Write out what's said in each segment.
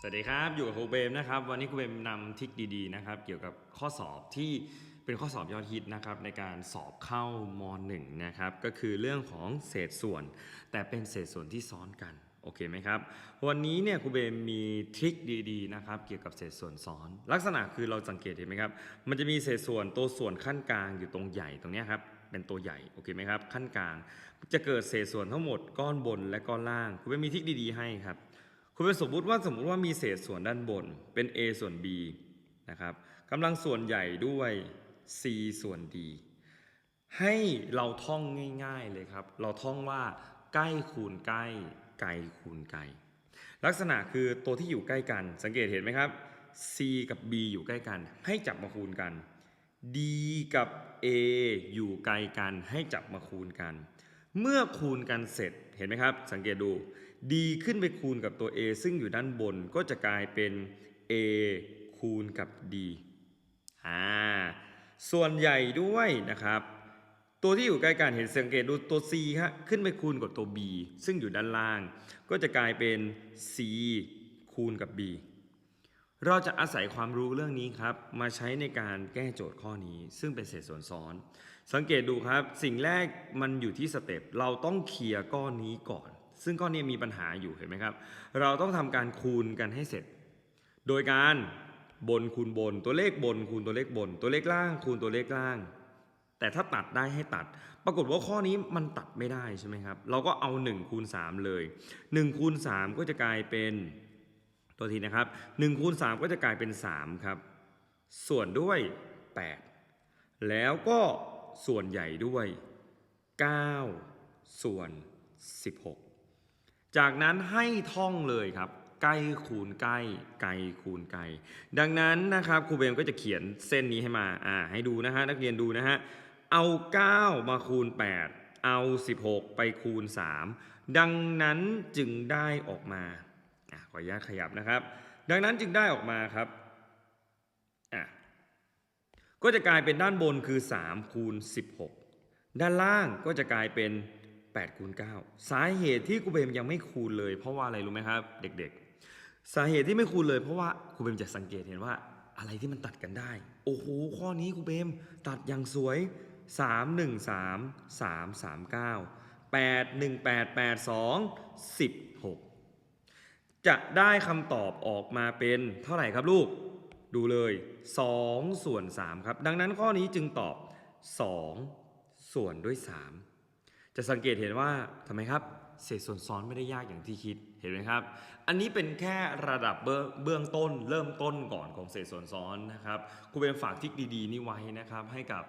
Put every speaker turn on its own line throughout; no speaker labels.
สวัสดีครับอยู่กับครูเบมนะครับวันนี้ครูเบมนำทริคดีๆนะครับเกี่ยวกับข้อสอบที่เป็นข้อสอบยอดฮิตนะครับในการสอบเข้าม1นะครับก็คือเรื่องของเศษส่วน แต่เป็นเศษส่วนที่ซ้อนกันโอเคไหมครับวันนี้เนี่ยครูเบมมีทริคดีๆนะครับเกี่ยวกับเศษส่วนซ้อน ลักษณะคือเราสังเกตเห็นไหมครับมันจะมีเศษส่วนตัวส่วนขั้นกลางอยู่ตรงใหญ่ตรงนี้ครับเป็นตัวใหญ่โอเคไหมครับขั้นกลาง จะเกิดเศษส่วนทั้งหมดก้อนบนและก้อนล่างครูเบมมีทริคดีๆให้ครับ คุณเป็นสมมติว่าสมมุติว่ามีเศษส่วนด้านบนเป็น a ส่วน b นะครับกำลังส่วนใหญ่ด้วย c ส่วน d ให้เราท่องง่าย ๆเลยครับ เราท่องว่าใกล้คูณใกล้ ไกลคูณไกล ลักษณะคือตัวที่อยู่ใกล้กัน สังเกตเห็นไหมครับ c กับ b อยู่ใกล้กัน ให้จับมาคูณกัน d กับ a อยู่ไกลกัน ให้จับมาคูณกัน เมื่อคูณกันเสร็จเห็นไหมครับ สังเกตดู d ขึ้นไปคูณกับตัว a ซึ่งอยู่ด้านบนก็จะกลายเป็น a คูณกับ d อ่าส่วนใหญ่ด้วยนะครับ ตัวที่อยู่ใกล้กันเห็นสังเกตดูตัว c ฮะขึ้นไปคูณกับตัว b ซึ่งอยู่ด้านล่าง ก็จะกลายเป็น c คูณกับ b เราจะอาศัยความรู้เรื่องนี้ครับ มาใช้ในการแก้โจทย์ข้อนี้ ซึ่งเป็นเศษส่วนซ้อน สังเกตดูครับ สิ่งแรกมันอยู่ที่สเต็ปเราต้องเคลียร์ก้อนนี้ก่อน ซึ่งก้อนนี้มีปัญหาอยู่เห็นไหมครับ เราต้องทำการคูณกันให้เสร็จ โดยการบนคูณบน ตัวเลขบนคูณตัวเลขบน ตัวเลขล่างคูณตัวเลขล่าง แต่ถ้าตัดได้ให้ตัด ปรากฏว่าข้อนี้มันตัดไม่ได้ใช่ไหมครับ เราก็เอา1คูณ3เลย1คูณ3ก็จะกลายเป็น ตัวทีนะครับ1คูณ3ก็จะกลายเป็น 3 ครับ ส่วนด้วย 8 แล้วก็ส่วนใหญ่ด้วย 9 ส่วน 16 จากนั้นให้ท่องเลยครับ ใกล้คูณใกล้ ไกลคูณไกล ดังนั้นนะครับครูเบมก็จะเขียนเส้นนี้ให้มาอ่าให้ดูนะฮะนักเรียนดูนะฮะ เอา 9 มาคูณ 8 เอา 16 ไปคูณ 3 ดังนั้นจึงได้ออกมา ขออนุญาตขยับนะครับ ดังนั้นจึงได้ออกมาครับก็จะกลายเป็นด้านบนคือ3คูณ16 ด้านล่างก็จะกลายเป็น8คูณ9สาเหตุที่ครูเบมยังไม่คูณเลย เพราะว่าอะไรรู้ไหมครับ เด็กๆ สาเหตุที่ไม่คูณเลยเพราะว่าครูเบมจะสังเกตเห็นว่าอะไรที่มันตัดกันได้ โอ้โห ข้อนี้ครูเบมตัดอย่างสวย 3 1 3 3 3 9 8 1 8 8 2 16 จะได้คำตอบออกมาเป็นเท่าไหร่ครับลูก ดูเลย2ส่วน3ครับ ดังนั้นข้อนี้จึงตอบ 2 ส่วนด้วย 3 จะสังเกตเห็นว่าทำไมครับ เศษส่วนซ้อนไม่ได้ยากอย่างที่คิดเห็นไหมครับ อันนี้เป็นแค่ระดับเบื้องต้น เริ่มต้นก่อนของเศษส่วนซ้อนนะครับครูเป็นฝากทิกดีๆ นี่ไว้นะครับให้กับ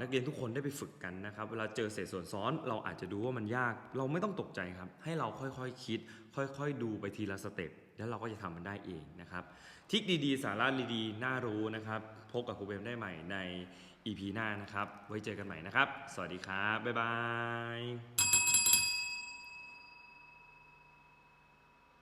นักเรียนทุกคนได้ไปฝึกกันนะครับ เวลาเจอเศษส่วนซ้อนเราอาจจะดูว่ามันยาก เราไม่ต้องตกใจครับ ให้เราค่อยๆคคิด ค่อยๆ ดูไปทีละสเต็ปแล้วเราก็จะทำมันได้เองนะครับ ทิกดีๆ สาระดีๆ น่ารู้นะครับ พบกับครูเบมได้ใหม่ใน EP หน้านะครับ ไว้เจอกันใหม่นะครับ สวัสดีครับ บ๊ายบาย